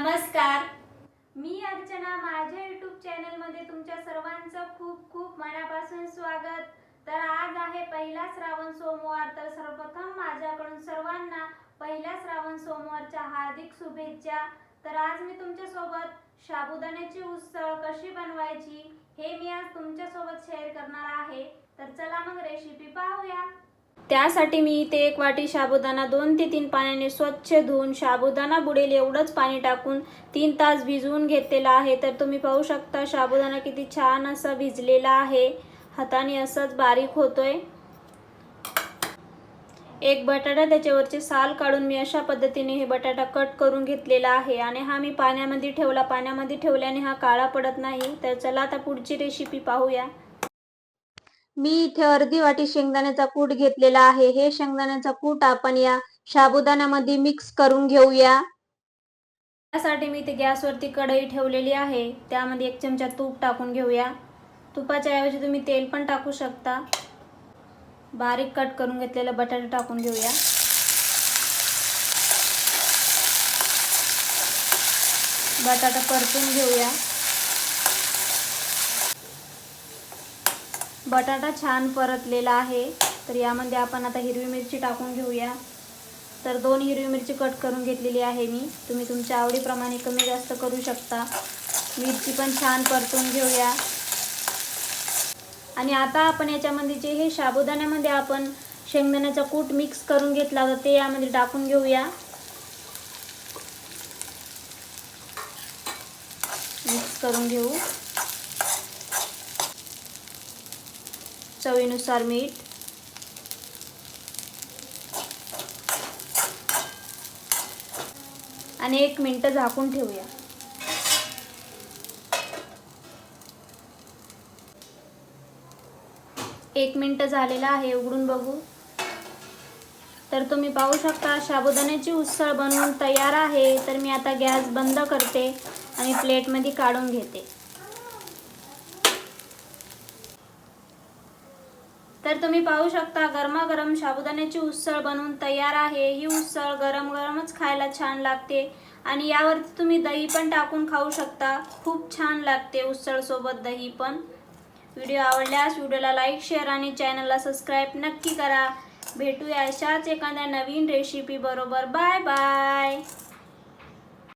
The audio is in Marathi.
नमस्कार. मी अर्चना माझ्या युट्यूब चॅनलमध्ये तुमच्या सर्वांचं खूप खूप मनापासून स्वागत. तर आज आहे पहिला श्रावण सोमवार. तर सर्वप्रथम माझ्याकडून सर्वांना पहिल्या श्रावण सोमवारच्या हार्दिक शुभेच्छा. तर आज मी तुमच्यासोबत साबुदाण्याची उसळ कशी बनवायची हे मी आज तुमच्यासोबत शेअर करणार आहे. तर चला मग रेसिपी पाहूया. त्यासाठी मी इथे एक वाटी साबुदाणा दोन ते तीन पाण्याने स्वच्छ धुवून साबुदाणा बुडेल एवढंच पाणी टाकून तीन तास भिजवून घेतलेला आहे. तर तुम्ही पाहू शकता साबुदाणा किती छान असा भिजलेला आहे. हाताने असंच बारीक होतोय. एक बटाटा त्याच्यावरचे साल काढून मी अशा पद्धतीने हे बटाटा कट करून घेतलेला आहे. आणि हा मी पाण्यामध्ये ठेवला. पाण्यामध्ये ठेवल्याने हा काळा पडत नाही. तर चला आता पुढची रेसिपी पाहूया. मी इथे अर्धी वाटी शेंगदाण्याचा कूट घेतलेला आहे. हे शेंगदाण्याचा कूट आपण या साबुदाण्यामध्ये मिक्स करून घेऊया. त्यासाठी मी इथे गॅसवरती कढई ठेवलेली आहे. त्यामध्ये एक चमचा तूप टाकून घेऊया. तुपाच्या ऐवजी तुम्ही तेल पण टाकू शकता. बारीक कट करून घेतलेला बटाटा टाकून घेऊया. बटाटा परतून घेऊया. बटाटा छान परतलेला आहे. तर यामध्ये आपण आता हिरवी मिरची टाकून घेऊया. तर दोन हिरवी मिरची कट करून घेतलेली आहे मी. तुम्ही तुमच्या आवडीप्रमाणे कमी जास्त करू शकता. मिरची पण छान परतून घेऊया. आणि आता आपण याच्यामध्ये जे हे साबुदाण्यामध्ये आपण शेंगदाण्याचा कूट मिक्स करून घेतला होता ते यामध्ये टाकून घेऊया. मिक्स करून घेऊ. चवीनुसार मीठ. आणि एक मिनटं झाकून ठेवूया. एक मिनटं झालेला आहे उघडून बघू. तर तुम्ही पाहू शकता साबुदाण्याची उसळ बनवून तयार आहे. तर मी आता गॅस बंद करते आणि प्लेटमध्ये काढून घेते. तर तुम्ही पाहू शकता गरमागरम साबुदाण्याची उसळ बनवून तयार आहे. ही उसळ गरम गरमच खायला छान लागते आणि यावरती तुम्ही दही पण टाकून खाऊ शकता. खूप छान लागते उसळसोबत दही पण. व्हिडिओ आवडल्यास व्हिडिओला लाईक शेअर आणि चॅनलला सबस्क्राईब नक्की करा. भेटूया अशाच एखाद्या नवीन रेसिपी बरोबर. Bye bye.